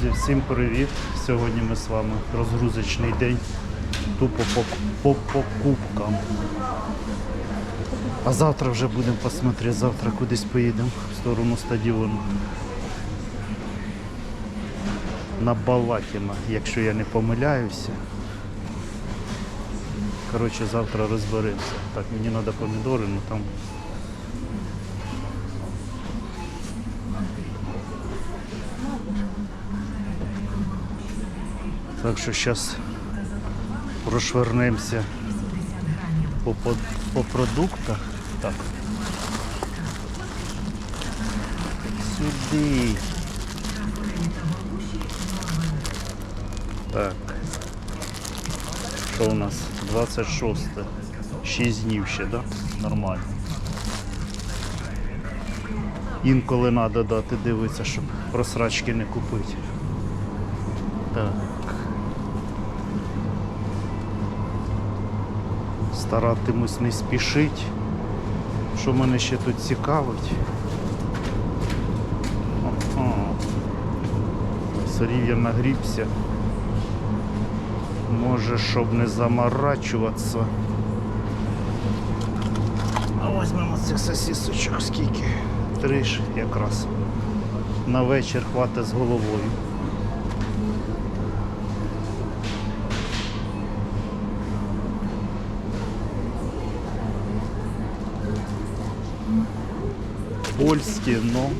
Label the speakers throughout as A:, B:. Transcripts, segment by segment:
A: Друзі, всім привіт! Сьогодні ми з вами розгрузочний день. Тупо по, по покупкам. А завтра вже будемо посмотрети, завтра кудись поїдемо в сторону стадіону. На Балакіна, якщо я не помиляюся. Коротше, завтра розберемося. Так, мені треба помідори, ну там Так що зараз прошвернемося по, по, по продуктах. Так. Сюди. Так. Що у нас? 26. 6 днів ще, так? Да? Нормально. Інколи треба дати дивитися, щоб просрачки не купити. Так. Старатимусь не спішити. Що мене ще тут цікавить? Сорів я нагрібся. Може, щоб не заморачуватися. А візьмемо цих сосісочок скільки? Три ж якраз. На вечір хватить з головою. Польські, но.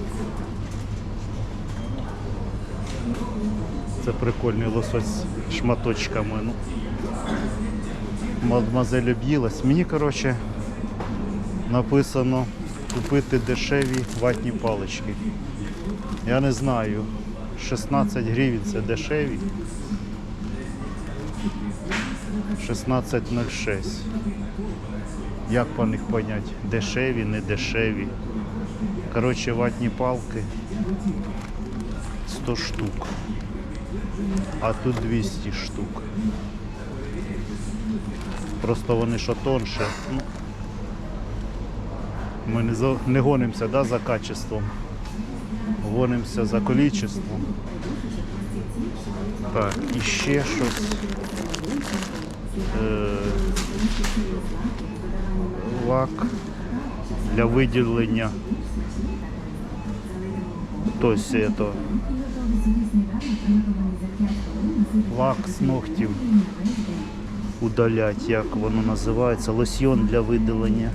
A: Це прикольний лосось з шматочками. Ну. Мадемуазель об'їлась. Мені, коротше, написано купити дешеві ватні палички. Я не знаю. 16 гривень це дешеві. 16,06. Як по них понять? Дешеві, не дешеві. Коротше, ватні палки 100 штук. А тут 200 штук. Просто вони що тонше. Ну, ми не, за, не гонимося да, за качеством. Гонимося за количеством. Так, і ще щось. Е, лак для виділення. Тобто это лак з ногтів удалять, як воно називається, лосьйон для видалення.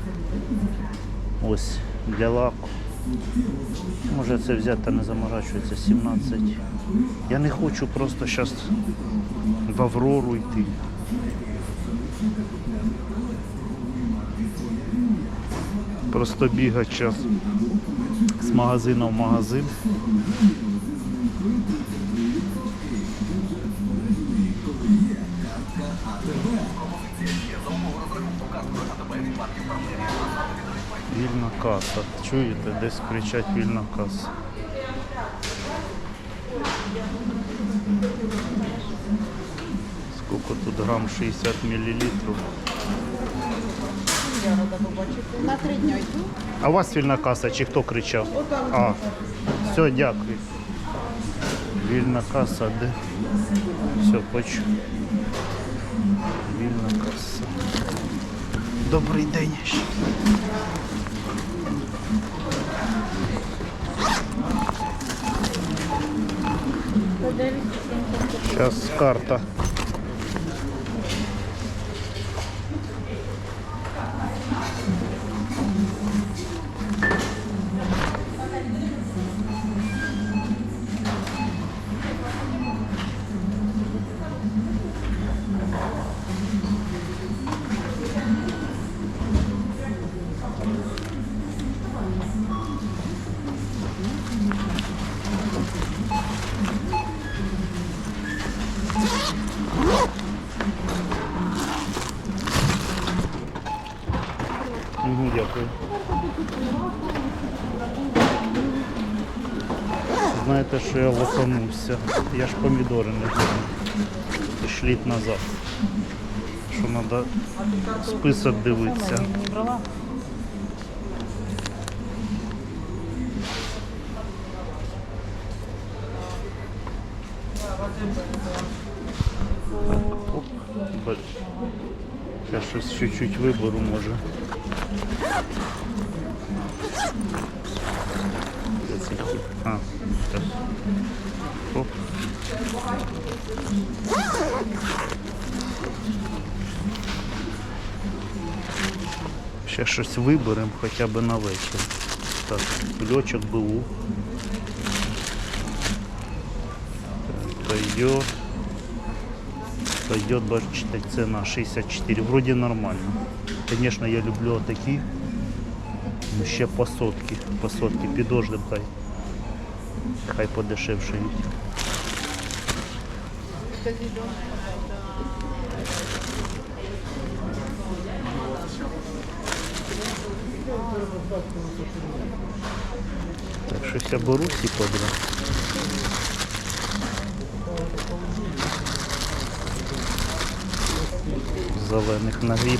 A: Ось для лаку. Може це взяти не заморачується 17. Я не хочу просто зараз в Аврору йти. Просто бігати час з магазину в магазин. Вільна каса. Чуєте, десь кричать вільна каса. Сколько тут грам 60 миллилитров.
B: На три дня йду.
A: А у вас вільна каса чи хто кричав? А, все, дякую. Вільна каса, де? Все, хочу. Вільна каса. Добрий день. Зараз карта. Знаєте, що я лоханувся. Я ж помідори не взяв. Пішліть назад. Що треба список дивитися. Я щось чуть-чуть виберу може. Де ці ті? А, щас. Оп. Ще щось виберемо хоча б на вечір. Так, кульочок БУ. Пойдет. Пойдет, бачите, цена 64. Вроде нормально. Конечно, я люблю такі. Ще по сотки. По сотки. Підождем хай. Хай подешевшають. Так, щось я беру ці. Зелених нагріб.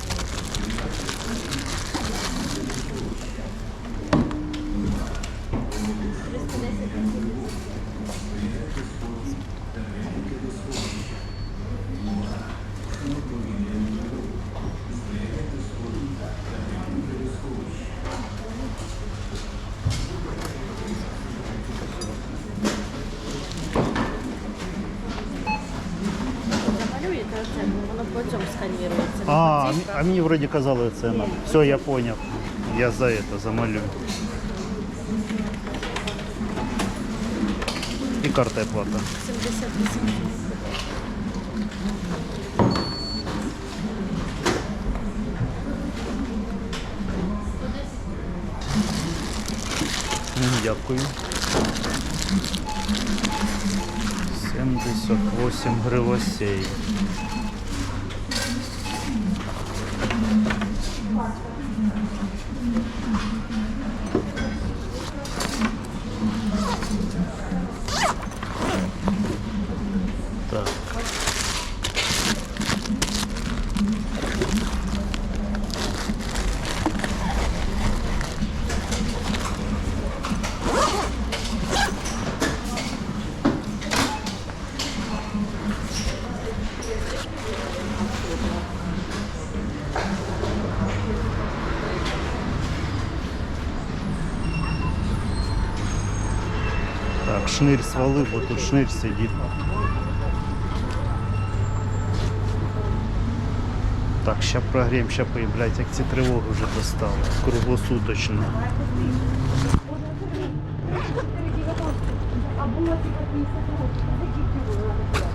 A: А, а мені вроде казали це надо. Все, я понял. Я за это замалю. І карта плата.
C: 78.
A: М, Дякую. 78 гривосей. Так. Так, шнирь свалив, бо тут шнирь сидить. Так, ща прогреем, ща блядь, як ці тривоги вже достали. Круглосуточно.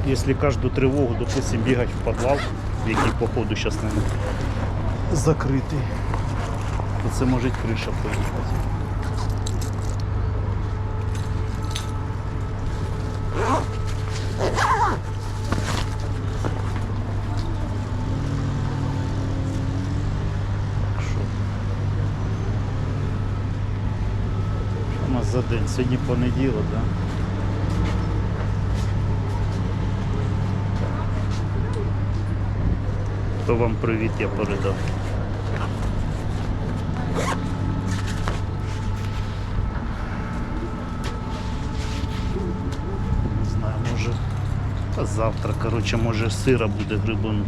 A: Если каждую тревогу, допустим, бегать в подвал, який походу сейчас не закритий, то це може криша поїхати. Так що. Що у нас за день? Сьогодні понеділок, так? Да? То вам привіт я передав. Не знаю, може. Та завтра, коротше, може сира буде грибом.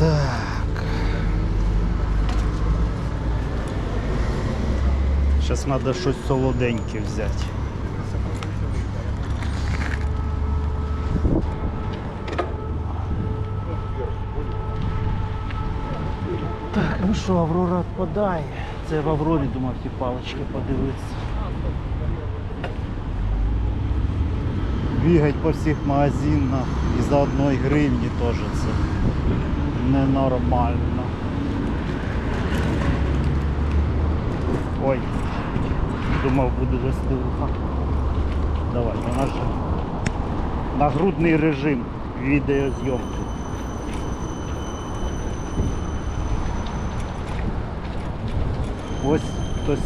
A: Так. Зараз треба щось солоденьке взяти. Так, ну що, Аврора відпадає. Це в Аврорі думав ті палички подивитися. Бігать по всіх магазинах і за одної гривні теж це ненормально. Ой, думав буду вести вуха. Давай, на наш нагрудний режим відеозйомки. Ось хтось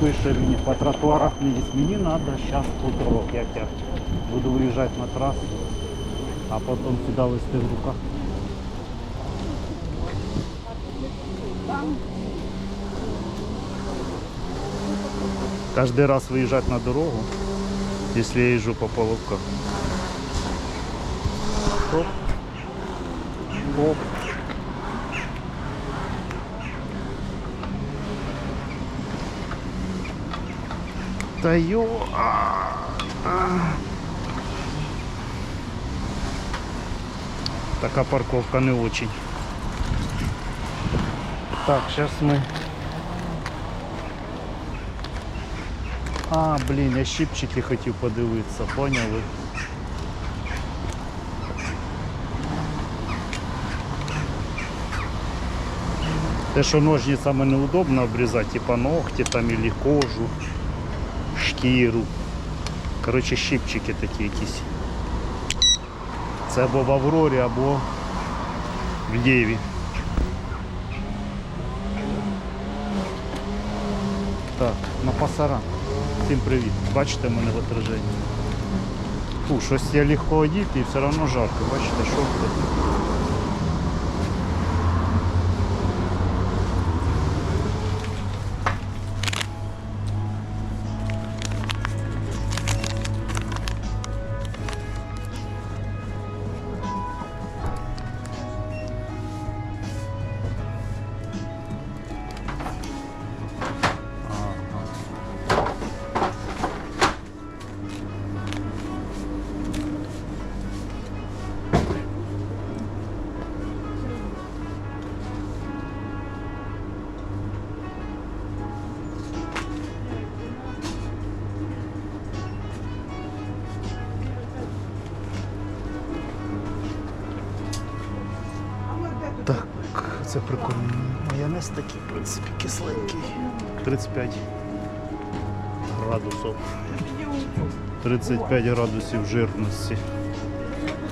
A: пише мені по тротуарах мені, мені треба зараз хуторок, як я буду виїжджати на трасу, а потім сюди вести в руках. Каждый раз выезжать на дорогу, если я езжу по половкам. Оп. Оп. Та йо. а, а. Така парковка не очень. Так, сейчас мы А, блін, я щипчики хотів подивитися, поняли? Те, що ножницями неудобно обрізати, типа ногті там или кожу, шкіру. Коротше, щипчики такі якісь. Це або в Аврорі, або в Єві. Так, на пасара. Всім привіт. Бачите мене в отраженні. Фу, щось я легко одіти і все одно жарко. Бачите, що це прикольно. Майонез такий, в принципі, кисленький. 35 градусів. 35 градусів жирності.